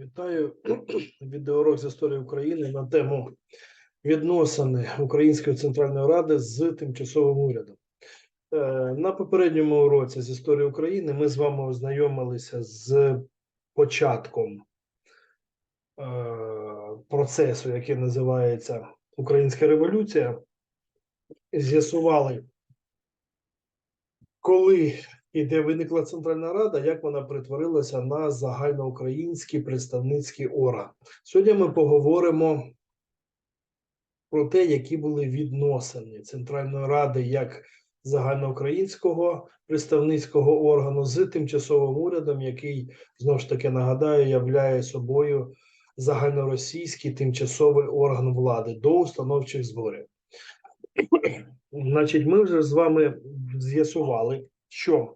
Вітаю відеоурок з історії України на тему відносини Української центральної ради з тимчасовим урядом. Е, На попередньому уроці з історії України ми з вами ознайомилися з початком е, процесу, який називається Українська революція. З'ясували, коли і де виникла Центральна Рада, як вона перетворилася на загальноукраїнський представницький орган. Сьогодні ми поговоримо про те, які були відносини Центральної Ради як загальноукраїнського представницького органу з тимчасовим урядом, який знову ж таки нагадаю, являє собою загальноросійський тимчасовий орган влади до установчих зборів. Значить, ми вже з вами з'ясували, що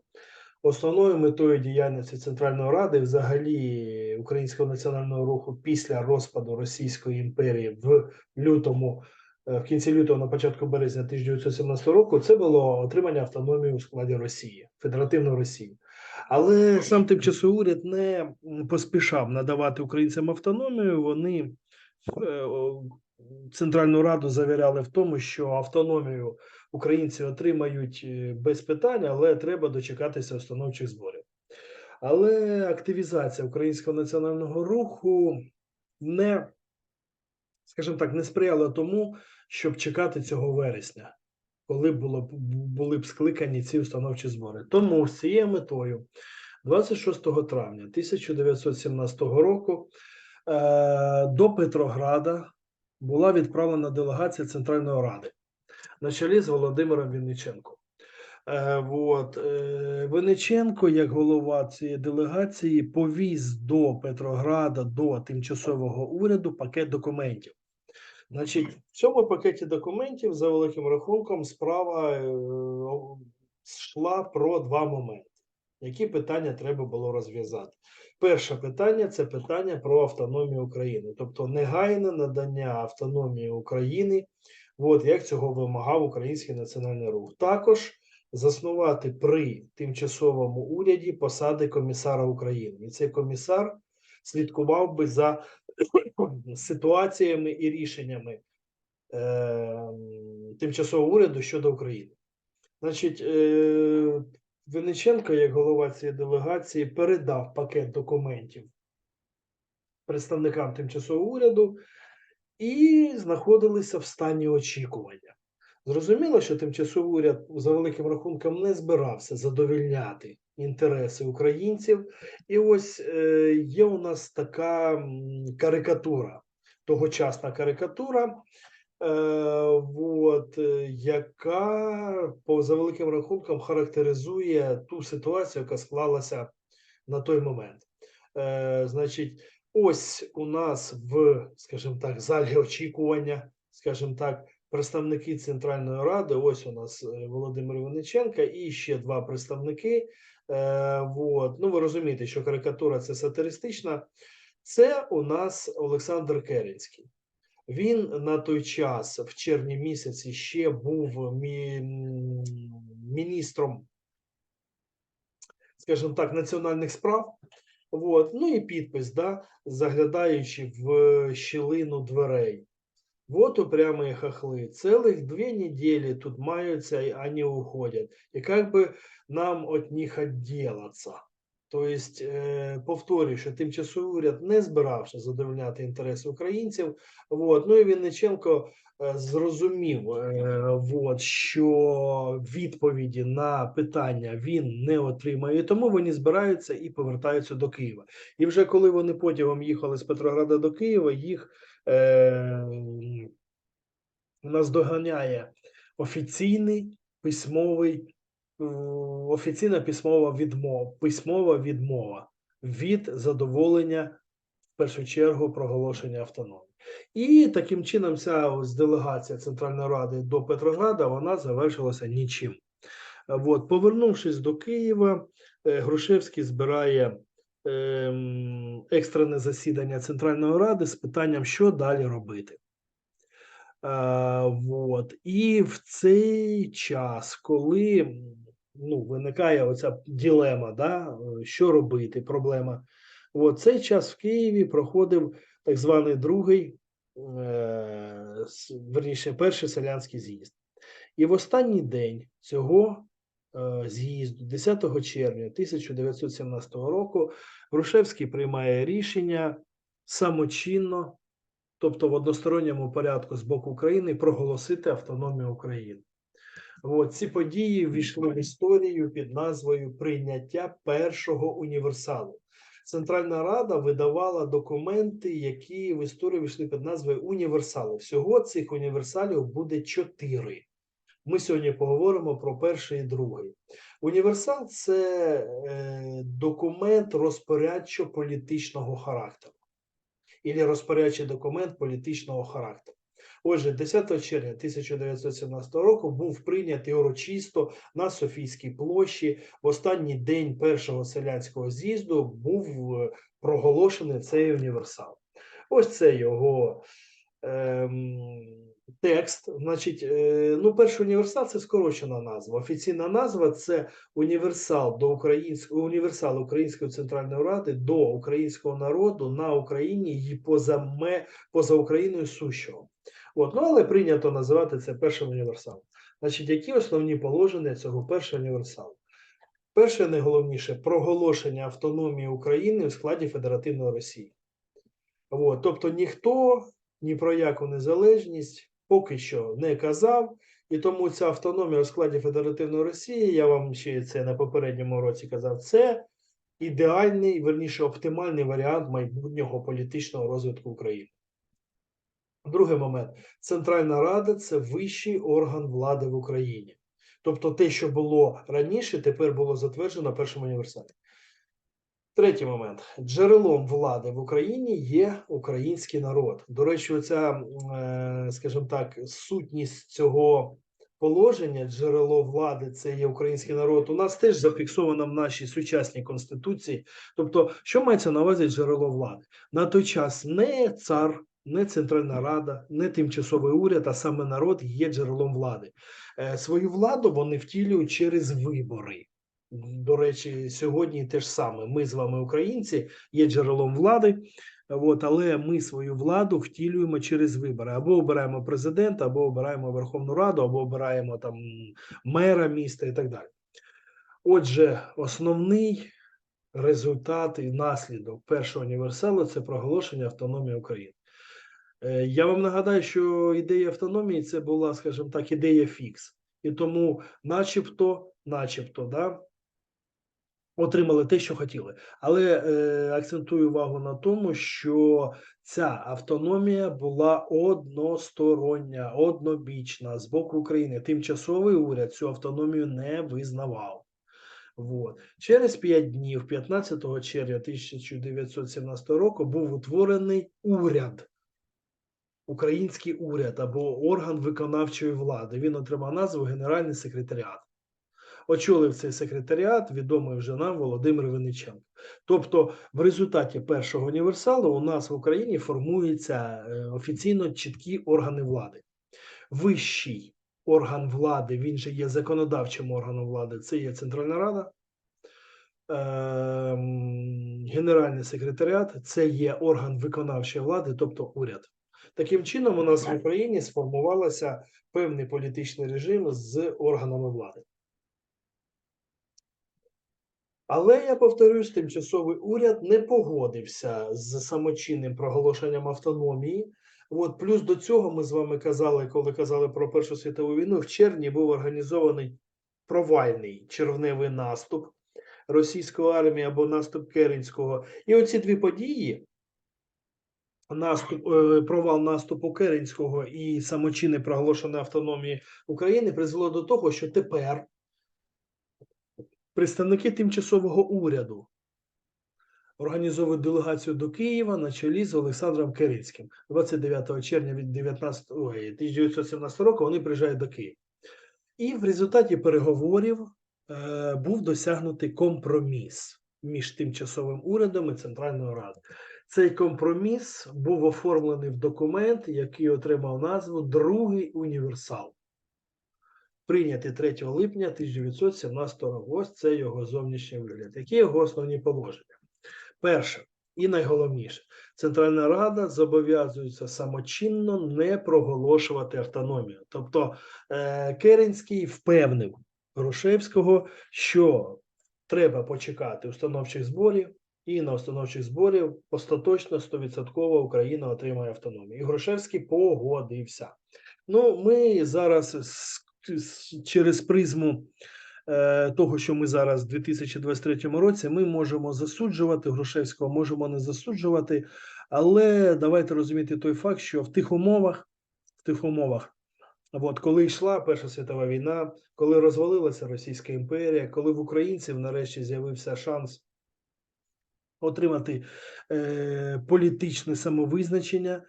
основною метою діяльності Центральної Ради, взагалі Українського національного руху після розпаду Російської імперії в лютому, е, в кінці лютого, на початку березня 1917 року, це було отримання автономії у складі Росії, Федеративної Росії. Але сам тимчасовий уряд не поспішав надавати українцям автономію. Вони е, Центральну Раду завіряли в тому, що автономію українці отримають е, без питань, але треба дочекатися установчих зборів. Але активізація українського національного руху не, скажімо так, не сприяла тому, щоб чекати цього вересня, коли було були б скликані ці установчі збори. Тому з цією метою 26 травня 1917 року е, до Петрограда була відправлена делегація Центральної Ради на чолі з Володимиром Вінниченком. Е, вот. е, Винниченко, як голова цієї делегації, повіз до Петрограда до тимчасового уряду пакет документів. Значить, в цьому пакеті документів, за великим рахунком, справа е, йшла про два моменти. Які питання треба було розв'язати? Перше питання це питання про автономію України, тобто негайне надання автономії України От як цього вимагав Український національний рух. Також заснувати при тимчасовому уряді посади комісара України. І цей комісар слідкував би за ситуаціями і рішеннями е, тимчасового уряду щодо України. Значить, е, Винниченко, як голова цієї делегації, передав пакет документів представникам тимчасового уряду і знаходилися в стані очікування. Зрозуміло, що тимчасовий уряд за великим рахунком не збирався задовільняти інтереси українців. І ось е, є у нас така карикатура, тогочасна карикатура, е, от, е, яка по за великим рахунком характеризує ту ситуацію, яка склалася на той момент. Е, значить, ось у нас в, скажімо так, залі очікування, скажімо так, представники Центральної Ради. Ось у нас е, Володимир Винниченка і ще два представники. Е, вот. Ну, ви розумієте, що карикатура це сатиристична. Це у нас Олександр Керенський. Він на той час, в червні місяці, ще був мі- міністром, скажімо так, національних справ. Вот. Ну і підпис, да, заглядаючи в щілину дверей. Вот упрямые хохлы. Целых две недели тут маются, и они уходят. И как бы нам от них отделаться? То есть, е, повторюю, що тимчасовий уряд не збирався задовольняти інтереси українців. Вот. Ну і Вінниченко е, зрозумів, е, вот, що відповіді на питання він не отримає, тому вони збираються і повертаються до Києва. І вже коли вони потягом їхали з Петрограда до Києва, їх е, наздоганяє офіційний письмовий, офіційна письмова відмова, письмова відмова від задоволення в першу чергу проголошення автономії. І таким чином ця ось делегація Центральної Ради до Петрограда вона завершилася нічим. Е, От, повернувшись до Києва, е, Грушевський збирає ем, екстрене засідання Центральної Ради з питанням, що далі робити. А, вот. І в цей час, коли ну, виникає оця ділема, да, е, що робити, проблема От цей час в Києві проходив так званий другий, е, верніше, перший селянський з'їзд. І в останній день цього е, з'їзду, 10 червня 1917 року, Грушевський приймає рішення самочинно, тобто в односторонньому порядку з боку України, проголосити автономію України. От, ці події ввійшли в історію під назвою Прийняття першого універсалу. Центральна Рада видавала документи, які в історію війшли під назвою універсали. Всього цих універсалів буде чотири. Ми сьогодні поговоримо про перший і другий. Універсал це е, документ розпорядчо-політичного характеру. Ілі розпорядчий документ політичного характеру. Отже, 10 червня 1917 року був прийнятий урочисто на Софійській площі. В останній день першого селянського з'їзду був е, проголошений цей універсал. Ось це його ем, текст. Значить, е, ну, перший універсал це скорочена назва. Офіційна назва це універсал до українського універсал Української центральної ради до українського народу на Україні і поза ме, поза Україною сущого. От, ну, але прийнято називати це першим універсалом. Значить, які основні положення цього першого універсалу? Перше, найголовніше проголошення автономії України у складі Федеративної Росії. От, тобто ніхто ні про яку незалежність поки що не казав, і тому ця автономія у складі Федеративної Росії, я вам ще це на попередньому році казав, це ідеальний, верніше, оптимальний варіант майбутнього політичного розвитку України. Другий момент: Центральна Рада це вищий орган влади в Україні. Тобто те, що було раніше, тепер було затверджено на першому універсалі. Третій момент: джерелом влади в Україні є український народ. До речі, оця, е, скажімо так, сутність цього положення, джерело влади це є український народ. У нас теж зафіксовано в нашій сучасній конституції. Тобто, що мається на увазі джерело влади? На той час не цар, не Центральна Рада, не тимчасовий уряд, а саме народ є джерелом влади. Е, Свою владу вони втілюють через вибори. До речі, сьогодні те ж саме. Ми з вами, українці, є джерелом влади, от, але ми свою владу втілюємо через вибори. Або обираємо президента, або обираємо Верховну Раду, або обираємо там мера міста і так далі. Отже, основний результат і наслідок першого універсалу це проголошення автономії України. Е, Я вам нагадаю, що ідея автономії це була, скажімо так, ідея фікс. І тому, начебто, начебто, да, отримали те, що хотіли. Але е, акцентую увагу на тому, що ця автономія була одностороння, однобічна з боку України. Тимчасовий уряд цю автономію не визнавав. Вот. Через 5 днів, 15 червня 1917 року, був утворений уряд. Український уряд або орган виконавчої влади. Він отримав назву Генеральний секретаріат. Очолив цей секретаріат відомий вже нам Володимир Винниченко. Тобто, в результаті першого універсалу у нас в Україні формуються е, офіційно чіткі органи влади. Вищий орган влади, він же є законодавчим органом влади, це є Центральна Рада. Ем, Генеральний секретаріат це є орган виконавчої влади, тобто уряд. Таким чином, у нас в Україні сформувався певний політичний режим з органами влади. Але я повторюсь, тимчасовий уряд не погодився з самочинним проголошенням автономії. От плюс до цього ми з вами казали, коли казали про Першу світову війну, в червні був організований провальний червневий наступ російської армії або наступ Керенського. І оці дві події. Наступ, е, провал наступу Керенського і самочинне проголошення автономії України призвело до того, що тепер представники тимчасового уряду організовують делегацію до Києва на чолі з Олександром Керенським. 29 червня від 19, ой, 1917 року вони приїжджають до Києва. І в результаті переговорів е, був досягнутий компроміс між тимчасовим урядом і Центральною Радою. Цей компроміс був оформлений в документ, який отримав назву Другий універсал. Прийнятий 3 липня 1917 року. Ось це його зовнішній вигляд. Які його основні положення? Перше, І найголовніше, Центральна Рада зобов'язується самочинно не проголошувати автономію. Тобто е, Керенський впевнив Грушевського, що треба почекати установчих зборів, і на установчих зборів остаточно 100% Україна отримає автономію. І Грушевський погодився. Ну, ми зараз через призму е, того, що ми зараз в 2023 році, ми можемо засуджувати Грушевського, можемо не засуджувати, але давайте розуміти той факт, що в тих умовах, в тих умовах, от коли йшла Перша світова війна, коли розвалилася Російська імперія, коли в українців нарешті з'явився шанс отримати е, політичне самовизначення,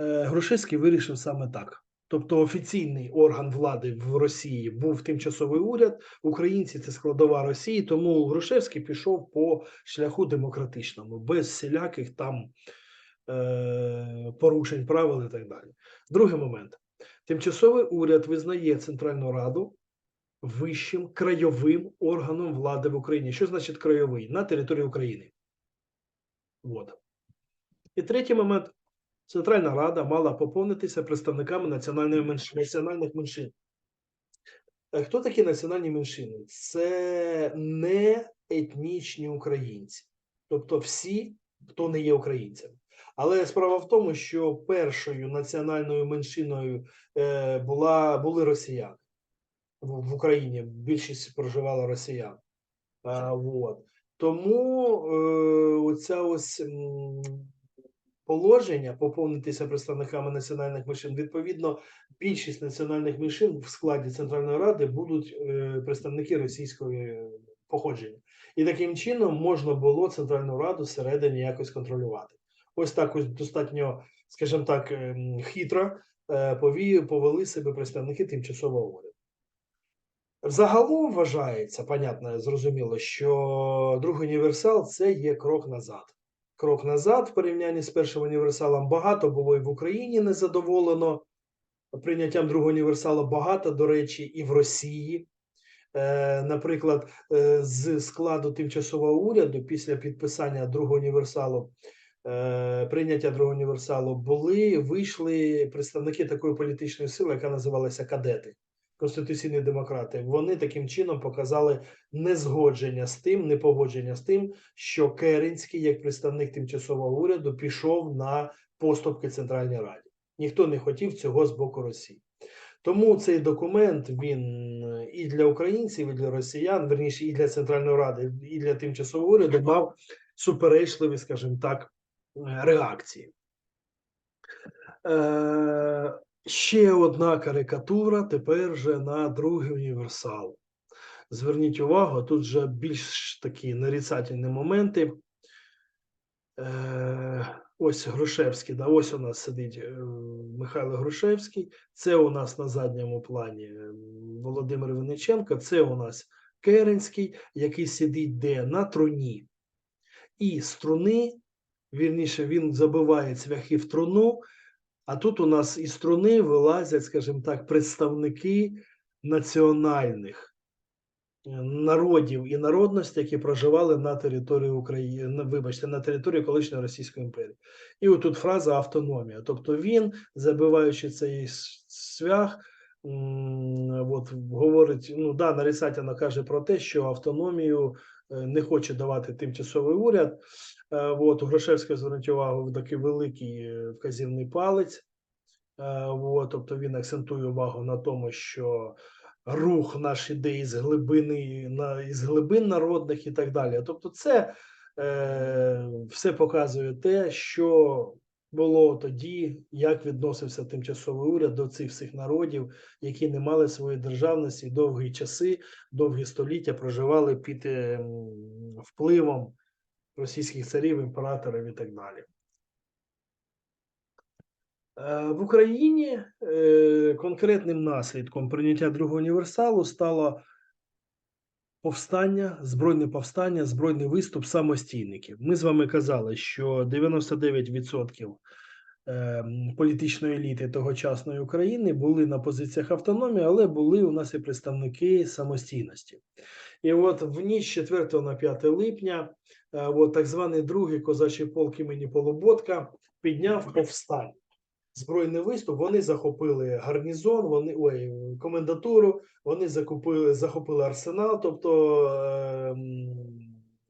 е, Грушевський вирішив саме так. Тобто офіційний орган влади в Росії був тимчасовий уряд, українці це складова Росії, тому Грушевський пішов по шляху демократичному, без всіляких там е, порушень правил і так далі. Другий момент: тимчасовий уряд визнає Центральну Раду вищим краєвим органом влади в Україні. Що значить краєвий? На території України. От. І третій момент. Центральна Рада мала поповнитися представниками національних меншин. Е, Хто такі національні меншини? Це не етнічні українці, тобто всі, хто не є українцями. Але справа в тому, що першою національною меншиною е, була, були росіяни в Україні. Більшість проживала росіян. А, вот. Тому е, оця ось положення поповнитися представниками національних меншин. Відповідно, більшість національних меншин в складі Центральної Ради будуть е, представники російської походження. І таким чином можна було Центральну Раду всередині якось контролювати. Ось так ось достатньо, скажімо так, ем, хитро е, пові- повели себе представники тимчасового уряду. Загалом вважається, понятно, зрозуміло, що другий універсал це є крок назад. Крок назад в порівнянні з першим універсалом багато було і в Україні незадоволено прийняттям другого універсалу. Багато, до речі, і в Росії. Е, наприклад, е, з складу тимчасового уряду після підписання другого універсалу, е, прийняття другого універсалу, були вийшли представники такої політичної сили, яка називалася кадети. Конституційні демократи, вони таким чином показали незгодження з тим, непогодження з тим, що Керенський, як представник тимчасового уряду, пішов на поступки Центральній Раді. Ніхто не хотів цього з боку Росії. Тому цей документ він і для українців, і для росіян, верніше, і для Центральної Ради, і для тимчасового уряду мав суперечливі, скажімо так, е, реакції. Е, ще одна карикатура тепер вже на другий універсал. Зверніть увагу, тут вже більш такі нарицательні моменти. Е, ось Грушевський, да, ось у нас сидить е, Михайло Грушевський. Це у нас на задньому плані е, Володимир Винниченко, це у нас Керенський, який сидить де на труні. І з труни, вірніше, він забиває цвяхи в труну, а тут у нас із струни вилазять, скажімо так, представники національних е, народів і народностей, які проживали на території України, вибачте, на території колишньої Російської імперії. І отут фраза автономія. Тобто він, забиваючи цей свях, от, говорить, ну да, нарицательно каже про те, що автономію е, не хоче давати тимчасовий уряд. Е, От, у Грушевського звернуть увагу такий великий е, вказівний палець. Е, От, тобто він акцентує увагу на тому, що рух наш іде із глибини із глибин народних і так далі. Тобто, це все показує те, що було тоді, як відносився тимчасовий уряд до цих всіх народів, які не мали своєї державності довгі часи, довгі століття проживали під е, впливом російських царів, імператорів і так далі. Е, В Україні е, конкретним наслідком прийняття другого універсалу стало повстання, збройне повстання, збройний виступ самостійників. Ми з вами казали, що 99% е, політичної еліти тогочасної України були на позиціях автономії, але були у нас і представники самостійності. І от в ніч 4 на 5 липня от, так званий другий козачий полк імені Полуботка підняв повстання. Збройний виступ. Вони захопили гарнізон, вони ой, комендатуру, вони закупили, захопили арсенал, тобто е,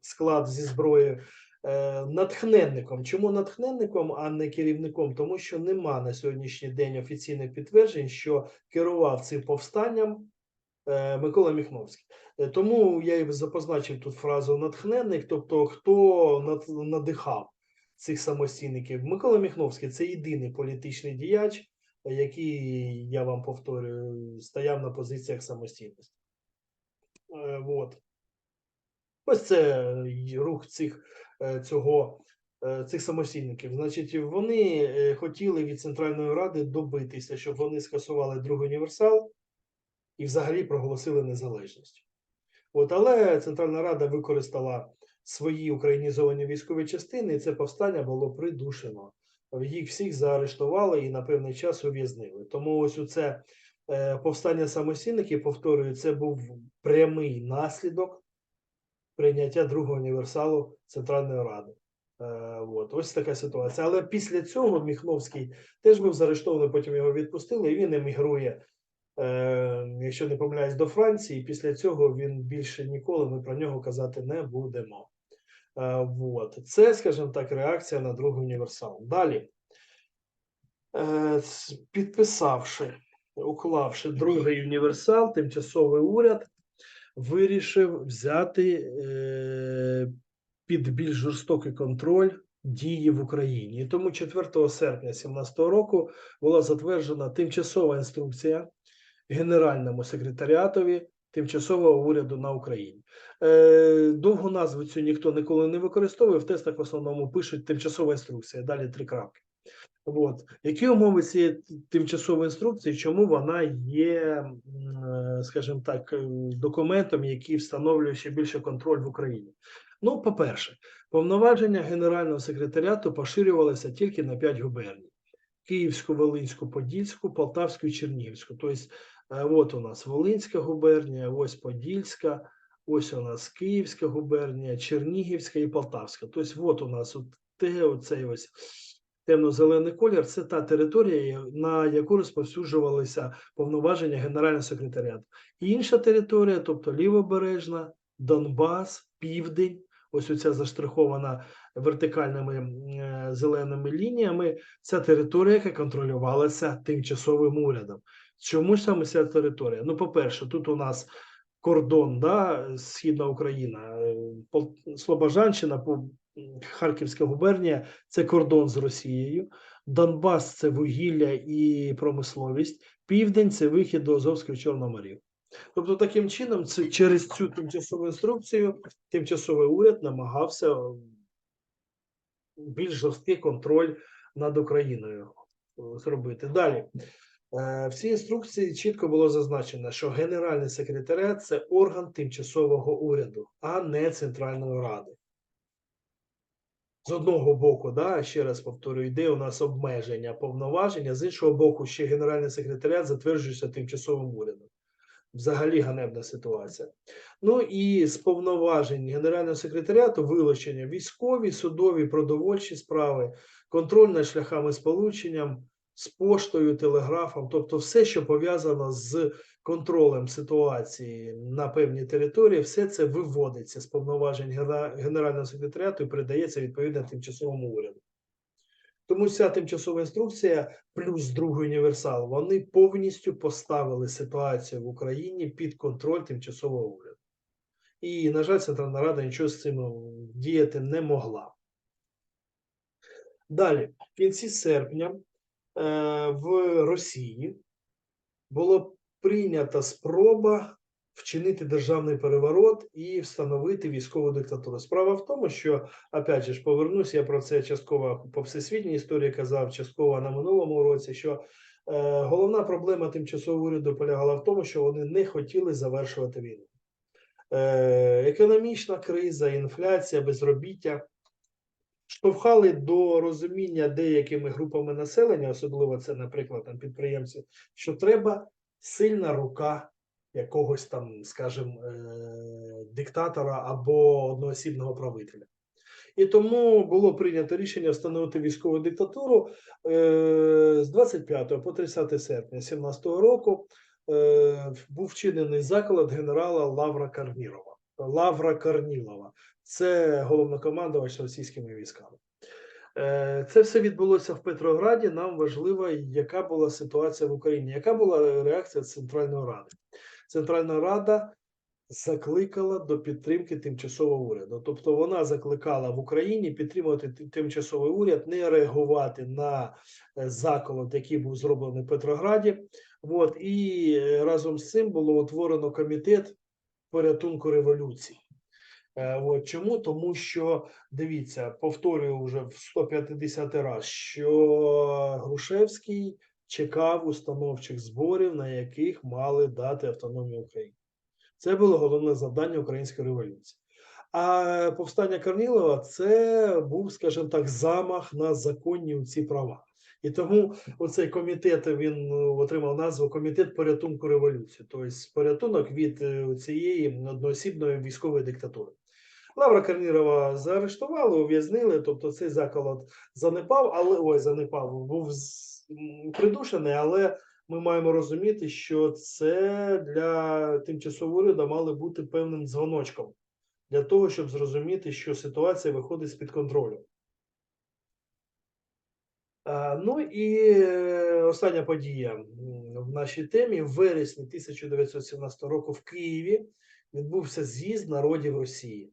склад зі зброєю. Е, натхненником. Чому натхненником, а не керівником? Тому що нема на сьогоднішній день офіційних підтверджень, що керував цим повстанням е, Микола Міхновський. Е, Тому я і запозначив тут фразу натхненник, тобто хто надихав цих самостійників. Микола Міхновський це єдиний політичний діяч, е, який, я вам повторюю, стояв на позиціях самостійності. Е, Вот. Ось це рух цих е, цього е, цих самостійників. Значить, вони е, хотіли від Центральної Ради добитися, щоб вони скасували другий універсал і взагалі проголосили незалежність. От, але Центральна Рада використала свої українізовані військові частини, і це повстання було придушено. Їх всіх заарештували і на певний час ув'язнили. Тому ось у це е, повстання самостійників, повторюю, це був прямий наслідок прийняття другого універсалу Центральної Ради. Е, от, ось така ситуація. Але після цього Міхновський теж був заарештований, потім його відпустили, і він емігрує, якщо не помиляюсь, до Франції. Після цього він більше ніколи ми про нього казати не будемо. Е, от. Це, скажімо так, реакція на другий універсал. Далі, е, підписавши, уклавши другий універсал, тимчасовий уряд вирішив взяти е, під більш жорстокий контроль дії в Україні. І тому 4 серпня 2017 року була затверджена тимчасова інструкція Генеральному секретаріатові тимчасового уряду на Україні. Е, довгу назву цю ніхто ніколи не використовує. В тестах в основному пишуть тимчасова інструкція, далі три крапки. От. Які умови цієї тимчасової інструкції, чому вона є, е, скажімо так, е, документом, який встановлює ще більше контроль в Україні? Ну, по-перше, повноваження Генерального секретаріату поширювалися тільки на 5 губерній: Київську, Волинську, Подільську, Полтавську і Чернігівську. Тобто, от у нас Волинська губернія, ось Подільська, ось у нас Київська губернія, Чернігівська і Полтавська. Тобто, от у нас от те, оцей ось темно-зелений колір це та територія, на яку розповсюджувалися повноваження Генерального секретаріату. Інша територія, тобто Лівобережна, Донбас, Південь, ось оця заштрихована вертикальними е, зеленими лініями, це територія, яка контролювалася тимчасовим урядом. Чому саме ця територія? Ну, по-перше, тут у нас кордон, да, Східна Україна, е, Слобожанщина, Харківська губернія це кордон з Росією. Донбас це вугілля і промисловість. Південь це вихід до Азовського Чорного. Тобто, таким чином, це через цю тимчасову інструкцію тимчасовий уряд намагався е, більш жорсткий контроль над Україною е, зробити. Далі. Е, В цій інструкції чітко було зазначено, що Генеральний секретаріат це орган тимчасового уряду, а не Центральної Ради. З одного боку, да, ще раз повторюю, йде у нас обмеження повноваження, з іншого боку, ще Генеральний секретаріат затверджується тимчасовим урядом. Взагалі ганебна ситуація. Ну і з повноважень Генерального секретаріату вилучення військові, судові, продовольчі справи, контроль над шляхами сполученням, з поштою, телеграфом, тобто все, що пов'язано з контролем ситуації на певній території, все це виводиться з повноважень Генерального секретаріату і передається відповідно тимчасовому уряду. Тому ця тимчасова інструкція плюс другий універсал вони повністю поставили ситуацію в Україні під контроль тимчасового уряду. І, на жаль, Центральна Рада нічого з цим діяти не могла. Далі, в кінці серпня в Росії було прийнята спроба вчинити державний переворот і встановити військову диктатуру. Справа в тому, що опять же ж повернусь, я про це частково по всесвітній історії казав, частково на минулому році. Що е, головна проблема тимчасового уряду полягала в тому, що вони не хотіли завершувати війну. Е, економічна криза, інфляція, безробіття штовхали до розуміння деякими групами населення, особливо це, наприклад, там підприємці, що треба сильна рука якогось там, скажімо, е, диктатора або одноосібного правителя. І тому було прийнято рішення встановити військову диктатуру е, з 25 по 30 серпня 17 року. Е, був вчинений заколот генерала Лавра Карнірова. Лавра Карнілова. Це головнокомандувач російськими військами. Е, Це все відбулося в Петрограді. Нам важливо, яка була ситуація в Україні, яка була реакція Центральної Ради. Центральна Рада закликала до підтримки тимчасового уряду. Тобто вона закликала в Україні підтримувати тимчасовий уряд, не реагувати на е, заколот, який був зроблений в Петрограді. От і е, разом з цим було утворено комітет порятунку революції. Е, От чому? Тому що дивіться, повторюю вже в 150 раз, що Грушевський чекав установчих зборів, на яких мали дати автономію Україні. Це було головне завдання української революції. А повстання Корнілова це був, скажімо так, замах на законні ці права. І тому оцей комітет він отримав назву Комітет порятунку революції, тобто порятунок від е, цієї одноосібної військової диктатури. Лавра Карнірова заарештували, ув'язнили, тобто цей заколот занепав, але ой, занепав, був придушений, але ми маємо розуміти, що це для тимчасового уряду мало бути певним дзвоночком для того, щоб зрозуміти, що ситуація виходить з-під контролю. Ну і е, остання подія в нашій темі в вересні 1917 року в Києві відбувся з'їзд народів Росії.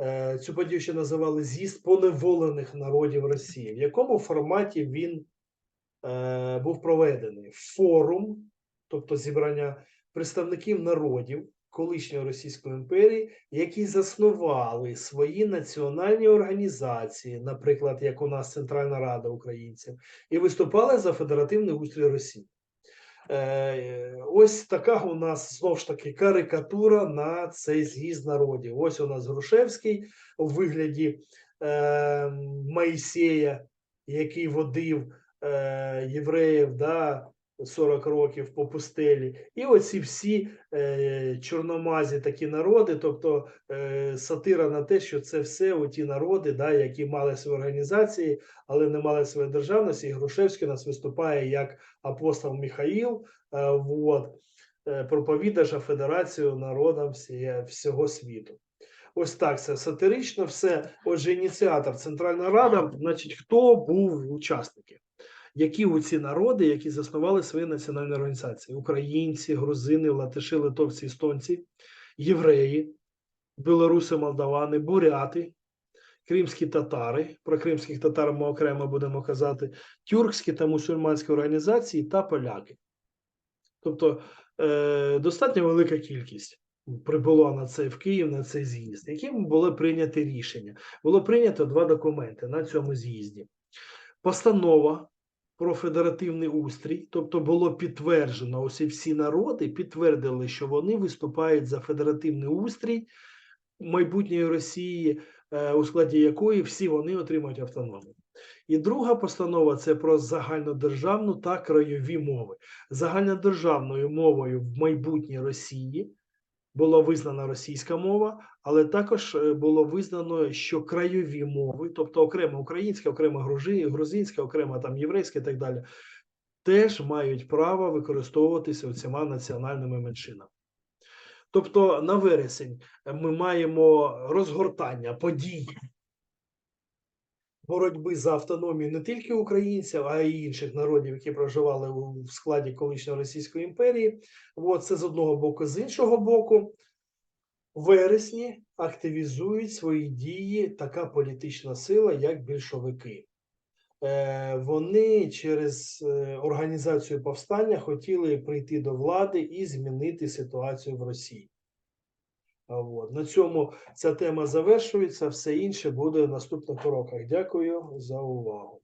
Е, Цю подію ще називали з'їзд поневолених народів Росії. В якому форматі він е, був проведений? Форум, тобто зібрання представників народів колишньої Російської імперії, які заснували свої національні організації, наприклад, як у нас Центральна Рада українців, і виступали за федеративний устрій Росії. Е, Ось така у нас знову ж таки карикатура на цей з'їзд народів. Ось у нас Грушевський у вигляді е, Моїсея, який водив е, євреїв да, 40 років по пустелі. І оці всі е, чорномазі такі народи, тобто е, сатира на те, що це все оті народи, да, які мали свої організації, але не мали своєї державності. І Грушевський нас виступає як апостол Михаїл, е, вот, е, проповідача Федерацію народам всіє- всього світу. Ось так це сатирично все. Отже, ініціатор Центральна Рада, значить, хто був учасники? Які у ці народи, які заснували свої національні організації: українці, грузини, латиші, литовці, естонці, євреї, білоруси, молдавани, буряти, кримські татари. Про кримських татар ми окремо будемо казати, тюркські та мусульманські організації та поляки. Тобто е, достатньо велика кількість прибуло на цей в Київ на цей з'їзд, яким було прийнято рішення. Було прийнято два документи на цьому з'їзді. Постанова про федеративний устрій, тобто було підтверджено, ось всі народи підтвердили, що вони виступають за федеративний устрій майбутньої Росії, е, у складі якої всі вони отримують автономію. І друга постанова це про загальнодержавну та краєві мови. Загальнодержавною мовою в майбутній Росії була визнана російська мова, але також е, було визнано, що краєві мови, тобто окремо українська, окремо грузинська, окремо там єврейська і так далі, теж мають право використовуватися цими національними меншинами. Тобто на вересень ми маємо розгортання подій боротьби за автономію не тільки українців, а й інших народів, які проживали у складі колишньої Російської імперії. От це з одного боку, з іншого боку, вересні активізують свої дії така політична сила, як більшовики. Е, Вони через е, організацію повстання хотіли прийти до влади і змінити ситуацію в Росії. От. На цьому ця тема завершується. Все інше буде в наступних уроках. Дякую за увагу.